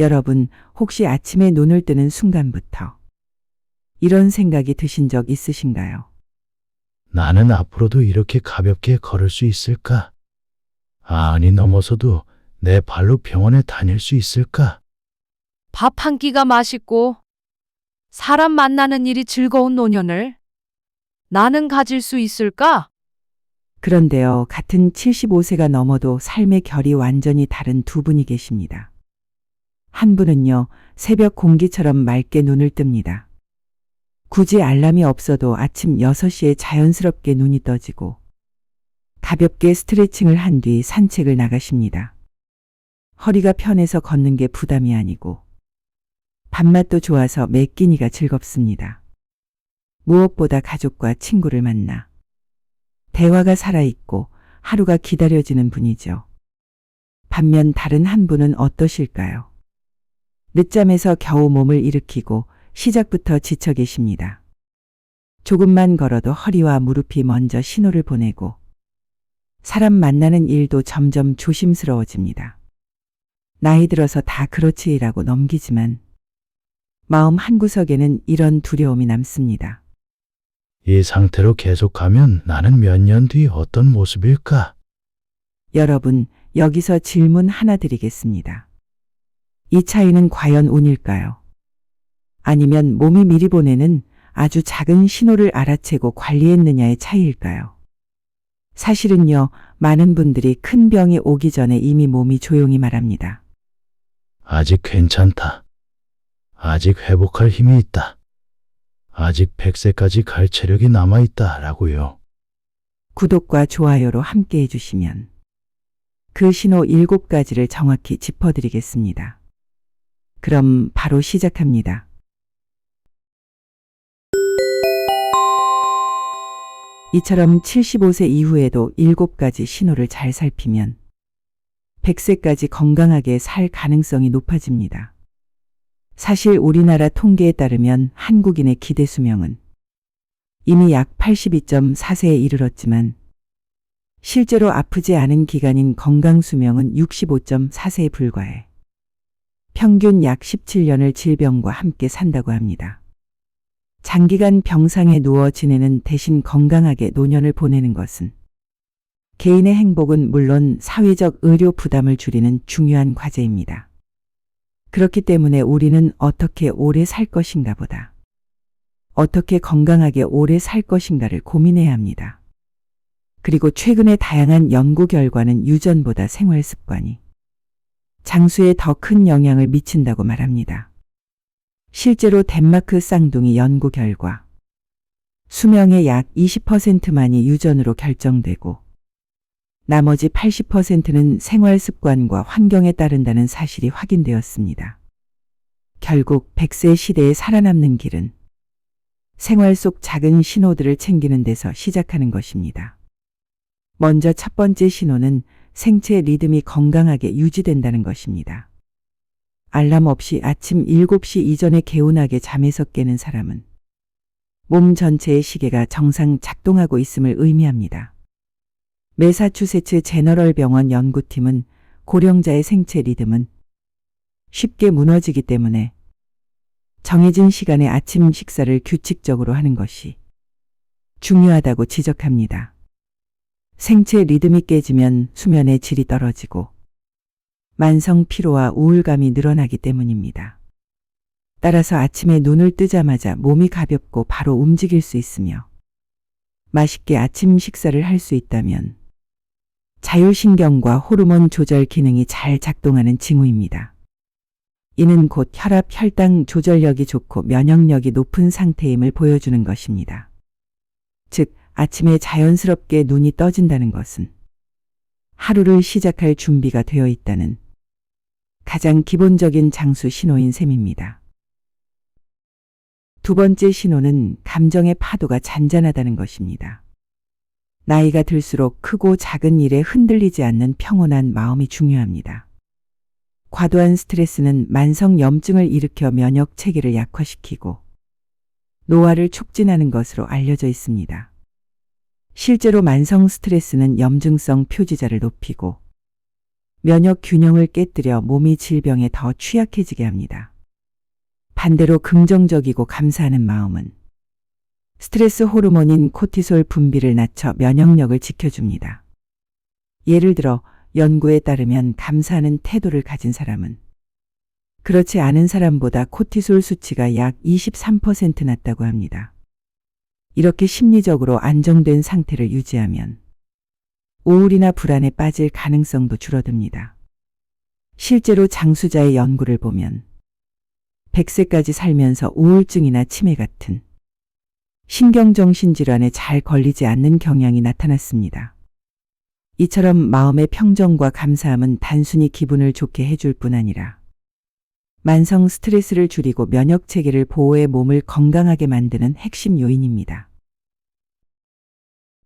여러분, 혹시 아침에 눈을 뜨는 순간부터 이런 생각이 드신 적 있으신가요? 나는 앞으로도 이렇게 가볍게 걸을 수 있을까? 아니, 넘어서도 내 발로 병원에 다닐 수 있을까? 밥 한 끼가 맛있고 사람 만나는 일이 즐거운 노년을 나는 가질 수 있을까? 그런데요, 같은 75세가 넘어도 삶의 결이 완전히 다른 두 분이 계십니다. 한 분은요, 새벽 공기처럼 맑게 눈을 뜹니다. 굳이 알람이 없어도 아침 6시에 자연스럽게 눈이 떠지고, 가볍게 스트레칭을 한 뒤 산책을 나가십니다. 허리가 편해서 걷는 게 부담이 아니고, 밥맛도 좋아서 매 끼니가 즐겁습니다. 무엇보다 가족과 친구를 만나, 대화가 살아있고 하루가 기다려지는 분이죠. 반면 다른 한 분은 어떠실까요? 늦잠에서 겨우 몸을 일으키고 시작부터 지쳐 계십니다. 조금만 걸어도 허리와 무릎이 먼저 신호를 보내고 사람 만나는 일도 점점 조심스러워집니다. 나이 들어서 다 그렇지라고 넘기지만 마음 한구석에는 이런 두려움이 남습니다. 이 상태로 계속하면 나는 몇 년 뒤 어떤 모습일까? 여러분, 여기서 질문 하나 드리겠습니다. 이 차이는 과연 운일까요? 아니면 몸이 미리 보내는 아주 작은 신호를 알아채고 관리했느냐의 차이일까요? 사실은요, 많은 분들이 큰 병이 오기 전에 이미 몸이 조용히 말합니다. 아직 괜찮다. 아직 회복할 힘이 있다. 아직 100세까지 갈 체력이 남아있다. 라고요. 구독과 좋아요로 함께 해주시면 그 신호 7가지를 정확히 짚어드리겠습니다. 그럼 바로 시작합니다. 이처럼 75세 이후에도 7가지 신호를 잘 살피면 100세까지 건강하게 살 가능성이 높아집니다. 사실 우리나라 통계에 따르면 한국인의 기대 수명은 이미 약 82.4세에 이르렀지만 실제로 아프지 않은 기간인 건강 수명은 65.4세에 불과해 평균 약 17년을 질병과 함께 산다고 합니다. 장기간 병상에 누워 지내는 대신 건강하게 노년을 보내는 것은 개인의 행복은 물론 사회적 의료 부담을 줄이는 중요한 과제입니다. 그렇기 때문에 우리는 어떻게 오래 살 것인가 보다. 어떻게 건강하게 오래 살 것인가를 고민해야 합니다. 그리고 최근의 다양한 연구 결과는 유전보다 생활 습관이 장수에 더 큰 영향을 미친다고 말합니다. 실제로 덴마크 쌍둥이 연구 결과 수명의 약 20%만이 유전으로 결정되고 나머지 80%는 생활 습관과 환경에 따른다는 사실이 확인되었습니다. 결국 100세 시대에 살아남는 길은 생활 속 작은 신호들을 챙기는 데서 시작하는 것입니다. 먼저 첫 번째 신호는 생체 리듬이 건강하게 유지된다는 것입니다. 알람 없이 아침 7시 이전에 개운하게 잠에서 깨는 사람은 몸 전체의 시계가 정상 작동하고 있음을 의미합니다. 메사추세츠 제너럴 병원 연구팀은 고령자의 생체 리듬은 쉽게 무너지기 때문에 정해진 시간에 아침 식사를 규칙적으로 하는 것이 중요하다고 지적합니다. 생체 리듬이 깨지면 수면의 질이 떨어지고 만성 피로와 우울감이 늘어나기 때문입니다. 따라서 아침에 눈을 뜨자마자 몸이 가볍고 바로 움직일 수 있으며 맛있게 아침 식사를 할 수 있다면 자율신경과 호르몬 조절 기능이 잘 작동하는 징후입니다. 이는 곧 혈압, 혈당 조절력이 좋고 면역력이 높은 상태임을 보여주는 것입니다. 즉, 아침에 자연스럽게 눈이 떠진다는 것은 하루를 시작할 준비가 되어 있다는 가장 기본적인 장수 신호인 셈입니다. 두 번째 신호는 감정의 파도가 잔잔하다는 것입니다. 나이가 들수록 크고 작은 일에 흔들리지 않는 평온한 마음이 중요합니다. 과도한 스트레스는 만성 염증을 일으켜 면역 체계를 약화시키고 노화를 촉진하는 것으로 알려져 있습니다. 실제로 만성 스트레스는 염증성 표지자를 높이고 면역 균형을 깨뜨려 몸이 질병에 더 취약해지게 합니다. 반대로 긍정적이고 감사하는 마음은 스트레스 호르몬인 코티솔 분비를 낮춰 면역력을 지켜줍니다. 예를 들어 연구에 따르면 감사하는 태도를 가진 사람은 그렇지 않은 사람보다 코티솔 수치가 약 23% 낮다고 합니다. 이렇게 심리적으로 안정된 상태를 유지하면 우울이나 불안에 빠질 가능성도 줄어듭니다. 실제로 장수자의 연구를 보면 100세까지 살면서 우울증이나 치매 같은 신경정신질환에 잘 걸리지 않는 경향이 나타났습니다. 이처럼 마음의 평정과 감사함은 단순히 기분을 좋게 해줄 뿐 아니라 만성 스트레스를 줄이고 면역 체계를 보호해 몸을 건강하게 만드는 핵심 요인입니다.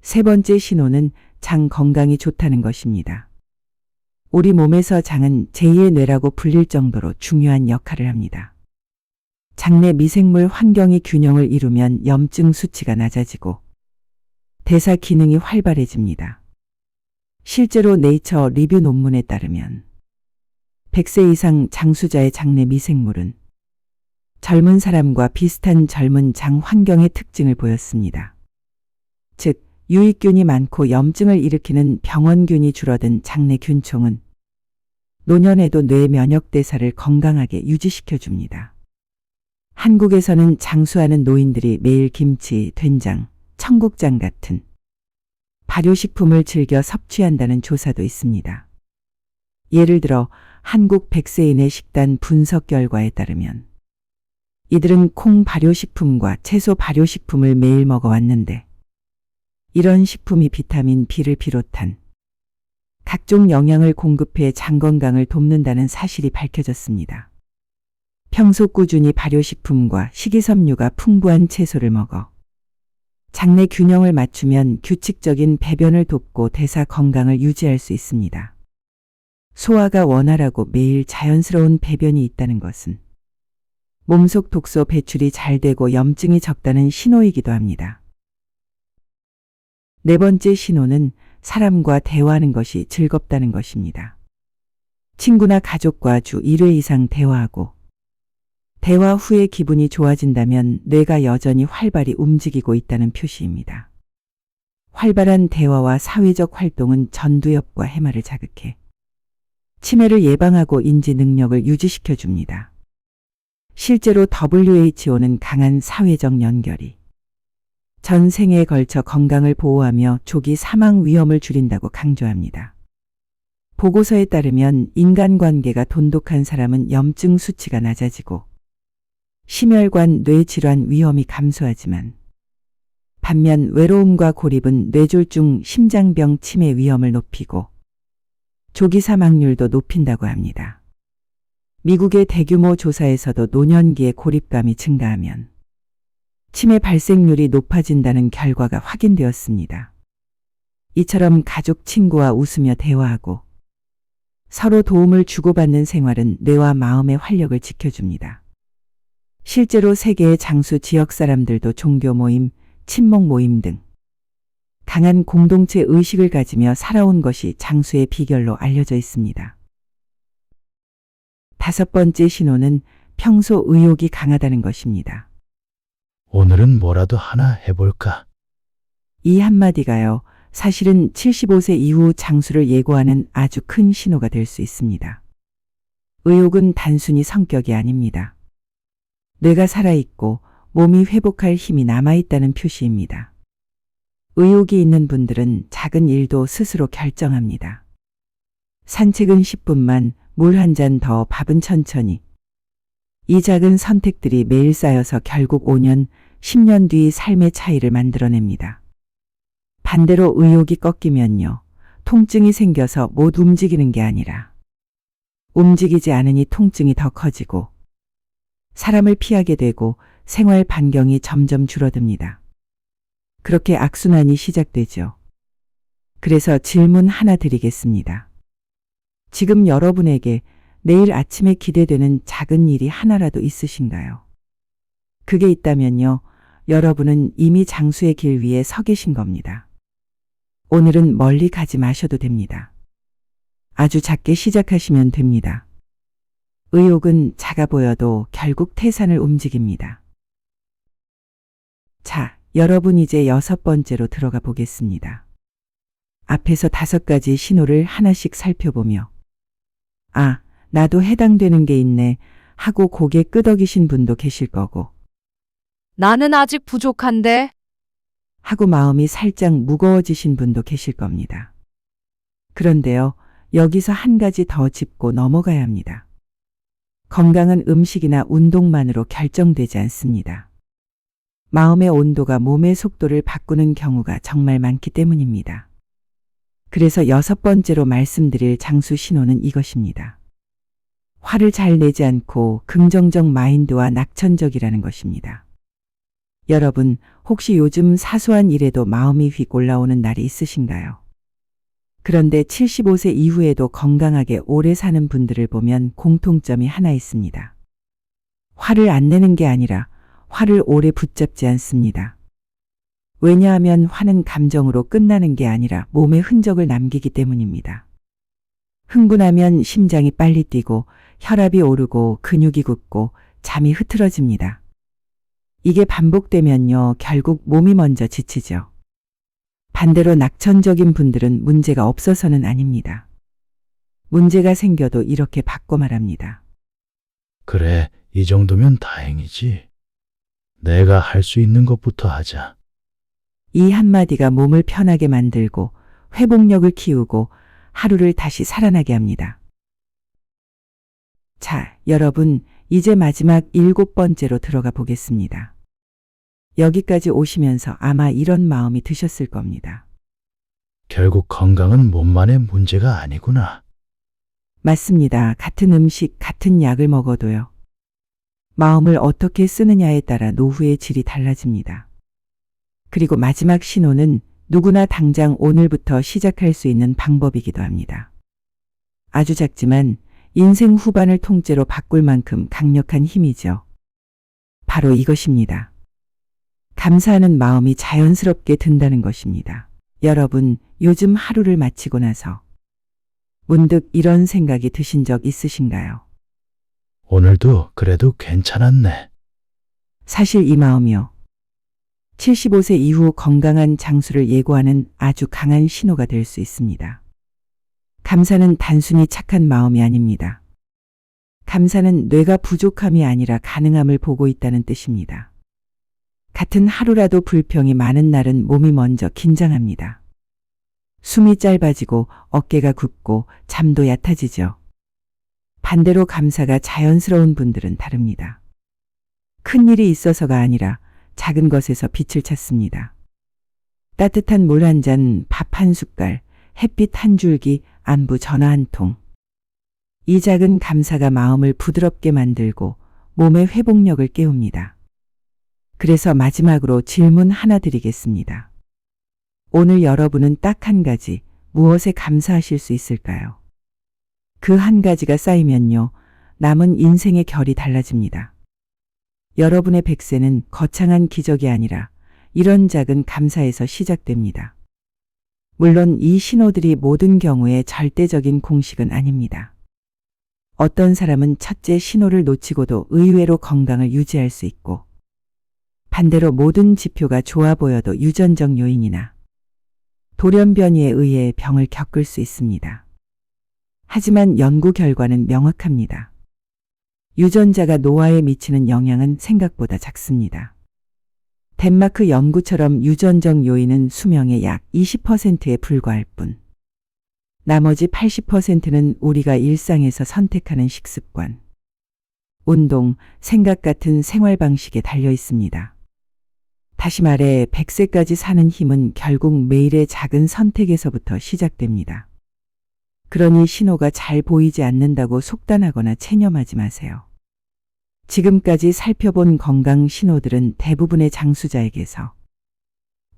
세 번째 신호는 장 건강이 좋다는 것입니다. 우리 몸에서 장은 제2의 뇌라고 불릴 정도로 중요한 역할을 합니다. 장내 미생물 환경이 균형을 이루면 염증 수치가 낮아지고 대사 기능이 활발해집니다. 실제로 네이처 리뷰 논문에 따르면 100세 이상 장수자의 장내 미생물은 젊은 사람과 비슷한 젊은 장 환경의 특징을 보였습니다. 즉, 유익균이 많고 염증을 일으키는 병원균이 줄어든 장내 균총은 노년에도 뇌 면역 대사를 건강하게 유지시켜 줍니다. 한국에서는 장수하는 노인들이 매일 김치, 된장, 청국장 같은 발효식품을 즐겨 섭취한다는 조사도 있습니다. 예를 들어 한국 100세인의 식단 분석 결과에 따르면 이들은 콩 발효식품과 채소 발효식품을 매일 먹어왔는데 이런 식품이 비타민 B를 비롯한 각종 영양을 공급해 장 건강을 돕는다는 사실이 밝혀졌습니다. 평소 꾸준히 발효식품과 식이섬유가 풍부한 채소를 먹어 장내 균형을 맞추면 규칙적인 배변을 돕고 대사 건강을 유지할 수 있습니다. 소화가 원활하고 매일 자연스러운 배변이 있다는 것은 몸속 독소 배출이 잘 되고 염증이 적다는 신호이기도 합니다. 네 번째 신호는 사람과 대화하는 것이 즐겁다는 것입니다. 친구나 가족과 주 1회 이상 대화하고 대화 후에 기분이 좋아진다면 뇌가 여전히 활발히 움직이고 있다는 표시입니다. 활발한 대화와 사회적 활동은 전두엽과 해마를 자극해 치매를 예방하고 인지 능력을 유지시켜 줍니다. 실제로 WHO는 강한 사회적 연결이 전 생에 걸쳐 건강을 보호하며 조기 사망 위험을 줄인다고 강조합니다. 보고서에 따르면 인간관계가 돈독한 사람은 염증 수치가 낮아지고 심혈관 뇌질환 위험이 감소하지만 반면 외로움과 고립은 뇌졸중 심장병 치매 위험을 높이고 조기 사망률도 높인다고 합니다. 미국의 대규모 조사에서도 노년기에 고립감이 증가하면 치매 발생률이 높아진다는 결과가 확인되었습니다. 이처럼 가족 친구와 웃으며 대화하고 서로 도움을 주고받는 생활은 뇌와 마음의 활력을 지켜줍니다. 실제로 세계의 장수 지역 사람들도 종교 모임, 친목 모임 등 강한 공동체 의식을 가지며 살아온 것이 장수의 비결로 알려져 있습니다. 다섯 번째 신호는 평소 의욕이 강하다는 것입니다. 오늘은 뭐라도 하나 해볼까? 이 한마디가요, 사실은 75세 이후 장수를 예고하는 아주 큰 신호가 될 수 있습니다. 의욕은 단순히 성격이 아닙니다. 뇌가 살아있고 몸이 회복할 힘이 남아있다는 표시입니다. 의욕이 있는 분들은 작은 일도 스스로 결정합니다. 산책은 10분만, 물 한 잔 더, 밥은 천천히. 이 작은 선택들이 매일 쌓여서 결국 5년, 10년 뒤 삶의 차이를 만들어냅니다. 반대로 의욕이 꺾이면요. 통증이 생겨서 못 움직이는 게 아니라 움직이지 않으니 통증이 더 커지고 사람을 피하게 되고 생활 반경이 점점 줄어듭니다. 그렇게 악순환이 시작되죠. 그래서 질문 하나 드리겠습니다. 지금 여러분에게 내일 아침에 기대되는 작은 일이 하나라도 있으신가요? 그게 있다면요. 여러분은 이미 장수의 길 위에 서 계신 겁니다. 오늘은 멀리 가지 마셔도 됩니다. 아주 작게 시작하시면 됩니다. 의욕은 작아 보여도 결국 태산을 움직입니다. 자, 여러분 이제 여섯 번째로 들어가 보겠습니다. 앞에서 다섯 가지 신호를 하나씩 살펴보며, 아, 나도 해당되는 게 있네 하고 고개 끄덕이신 분도 계실 거고, 나는 아직 부족한데. 하고 마음이 살짝 무거워지신 분도 계실 겁니다. 그런데요, 여기서 한 가지 더 짚고 넘어가야 합니다. 건강은 음식이나 운동만으로 결정되지 않습니다. 마음의 온도가 몸의 속도를 바꾸는 경우가 정말 많기 때문입니다. 그래서 여섯 번째로 말씀드릴 장수 신호는 이것입니다. 화를 잘 내지 않고 긍정적 마인드와 낙천적이라는 것입니다. 여러분, 혹시 요즘 사소한 일에도 마음이 휙 올라오는 날이 있으신가요? 그런데 75세 이후에도 건강하게 오래 사는 분들을 보면 공통점이 하나 있습니다. 화를 안 내는 게 아니라 화를 오래 붙잡지 않습니다. 왜냐하면 화는 감정으로 끝나는 게 아니라 몸에 흔적을 남기기 때문입니다. 흥분하면 심장이 빨리 뛰고 혈압이 오르고 근육이 굳고 잠이 흐트러집니다. 이게 반복되면요, 결국 몸이 먼저 지치죠. 반대로 낙천적인 분들은 문제가 없어서는 아닙니다. 문제가 생겨도 이렇게 바꿔 말합니다. 그래, 이 정도면 다행이지. 내가 할 수 있는 것부터 하자. 이 한마디가 몸을 편하게 만들고 회복력을 키우고 하루를 다시 살아나게 합니다. 자, 여러분, 이제 마지막 일곱 번째로 들어가 보겠습니다. 여기까지 오시면서 아마 이런 마음이 드셨을 겁니다. 결국 건강은 몸만의 문제가 아니구나. 맞습니다. 같은 음식, 같은 약을 먹어도요. 마음을 어떻게 쓰느냐에 따라 노후의 질이 달라집니다. 그리고 마지막 신호는 누구나 당장 오늘부터 시작할 수 있는 방법이기도 합니다. 아주 작지만 인생 후반을 통째로 바꿀 만큼 강력한 힘이죠. 바로 이것입니다. 감사하는 마음이 자연스럽게 든다는 것입니다. 여러분, 요즘 하루를 마치고 나서 문득 이런 생각이 드신 적 있으신가요? 오늘도 그래도 괜찮았네. 사실 이 마음이요. 75세 이후 건강한 장수를 예고하는 아주 강한 신호가 될 수 있습니다. 감사는 단순히 착한 마음이 아닙니다. 감사는 뇌가 부족함이 아니라 가능함을 보고 있다는 뜻입니다. 같은 하루라도 불평이 많은 날은 몸이 먼저 긴장합니다. 숨이 짧아지고 어깨가 굽고 잠도 얕아지죠. 반대로 감사가 자연스러운 분들은 다릅니다. 큰 일이 있어서가 아니라 작은 것에서 빛을 찾습니다. 따뜻한 물 한 잔, 밥 한 숟갈, 햇빛 한 줄기, 안부 전화 한 통. 이 작은 감사가 마음을 부드럽게 만들고 몸의 회복력을 깨웁니다. 그래서 마지막으로 질문 하나 드리겠습니다. 오늘 여러분은 딱 한 가지 무엇에 감사하실 수 있을까요? 그 한 가지가 쌓이면요, 남은 인생의 결이 달라집니다. 여러분의 백세는 거창한 기적이 아니라 이런 작은 감사에서 시작됩니다. 물론 이 신호들이 모든 경우에 절대적인 공식은 아닙니다. 어떤 사람은 첫째 신호를 놓치고도 의외로 건강을 유지할 수 있고, 반대로 모든 지표가 좋아 보여도 유전적 요인이나 돌연변이에 의해 병을 겪을 수 있습니다. 하지만 연구 결과는 명확합니다. 유전자가 노화에 미치는 영향은 생각보다 작습니다. 덴마크 연구처럼 유전적 요인은 수명의 약 20%에 불과할 뿐. 나머지 80%는 우리가 일상에서 선택하는 식습관, 운동, 생각 같은 생활 방식에 달려 있습니다. 다시 말해 100세까지 사는 힘은 결국 매일의 작은 선택에서부터 시작됩니다. 그러니 신호가 잘 보이지 않는다고 속단하거나 체념하지 마세요. 지금까지 살펴본 건강 신호들은 대부분의 장수자에게서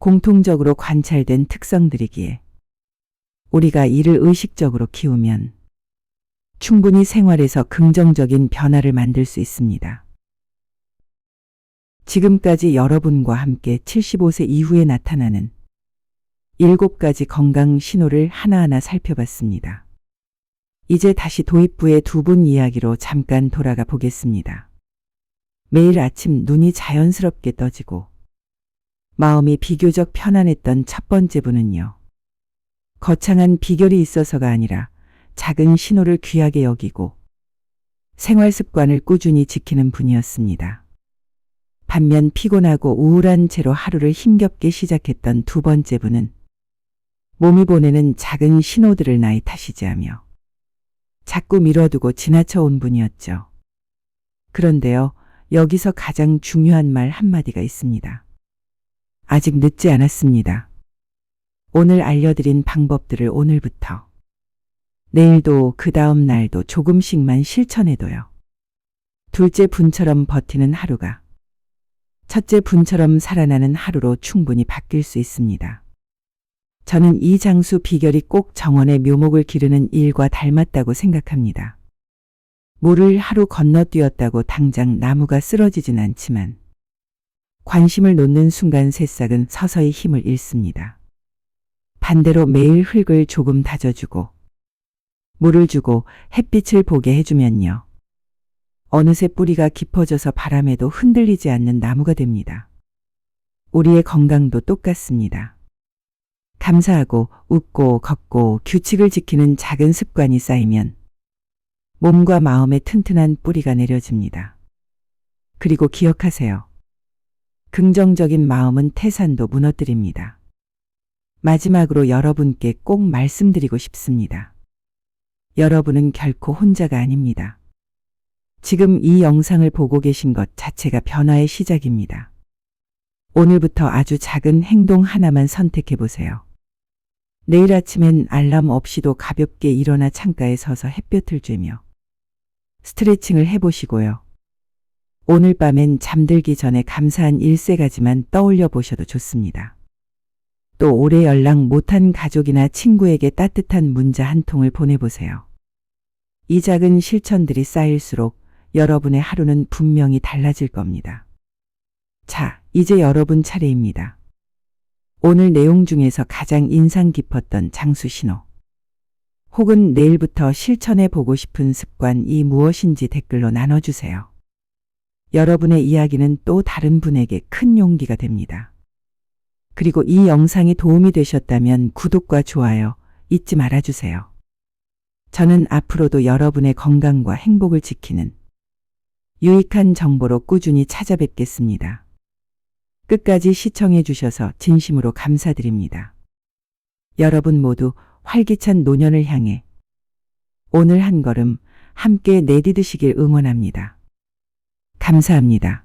공통적으로 관찰된 특성들이기에 우리가 이를 의식적으로 키우면 충분히 생활에서 긍정적인 변화를 만들 수 있습니다. 지금까지 여러분과 함께 75세 이후에 나타나는 7가지 건강 신호를 하나하나 살펴봤습니다. 이제 다시 도입부의 두 분 이야기로 잠깐 돌아가 보겠습니다. 매일 아침 눈이 자연스럽게 떠지고 마음이 비교적 편안했던 첫 번째 분은요. 거창한 비결이 있어서가 아니라 작은 신호를 귀하게 여기고 생활 습관을 꾸준히 지키는 분이었습니다. 반면 피곤하고 우울한 채로 하루를 힘겹게 시작했던 두 번째 분은 몸이 보내는 작은 신호들을 나이 탓이지 하며 자꾸 미뤄두고 지나쳐 온 분이었죠. 그런데요, 여기서 가장 중요한 말 한마디가 있습니다. 아직 늦지 않았습니다. 오늘 알려드린 방법들을 오늘부터 내일도 그 다음 날도 조금씩만 실천해둬요. 둘째 분처럼 버티는 하루가 첫째 분처럼 살아나는 하루로 충분히 바뀔 수 있습니다. 저는 이 장수 비결이 꼭 정원의 묘목을 기르는 일과 닮았다고 생각합니다. 물을 하루 건너뛰었다고 당장 나무가 쓰러지진 않지만 관심을 놓는 순간 새싹은 서서히 힘을 잃습니다. 반대로 매일 흙을 조금 다져주고 물을 주고 햇빛을 보게 해주면요. 어느새 뿌리가 깊어져서 바람에도 흔들리지 않는 나무가 됩니다. 우리의 건강도 똑같습니다. 감사하고 웃고 걷고 규칙을 지키는 작은 습관이 쌓이면 몸과 마음에 튼튼한 뿌리가 내려집니다. 그리고 기억하세요. 긍정적인 마음은 태산도 무너뜨립니다. 마지막으로 여러분께 꼭 말씀드리고 싶습니다. 여러분은 결코 혼자가 아닙니다. 지금 이 영상을 보고 계신 것 자체가 변화의 시작입니다. 오늘부터 아주 작은 행동 하나만 선택해 보세요. 내일 아침엔 알람 없이도 가볍게 일어나 창가에 서서 햇볕을 쬐며 스트레칭을 해보시고요. 오늘 밤엔 잠들기 전에 감사한 일세 가지만 떠올려 보셔도 좋습니다. 또 오래 연락 못한 가족이나 친구에게 따뜻한 문자 한 통을 보내보세요. 이 작은 실천들이 쌓일수록 여러분의 하루는 분명히 달라질 겁니다. 자, 이제 여러분 차례입니다. 오늘 내용 중에서 가장 인상 깊었던 장수 신호. 혹은 내일부터 실천해 보고 싶은 습관이 무엇인지 댓글로 나눠주세요. 여러분의 이야기는 또 다른 분에게 큰 용기가 됩니다. 그리고 이 영상이 도움이 되셨다면 구독과 좋아요 잊지 말아주세요. 저는 앞으로도 여러분의 건강과 행복을 지키는 유익한 정보로 꾸준히 찾아뵙겠습니다. 끝까지 시청해 주셔서 진심으로 감사드립니다. 여러분 모두 활기찬 노년을 향해 오늘 한 걸음 함께 내디드시길 응원합니다. 감사합니다.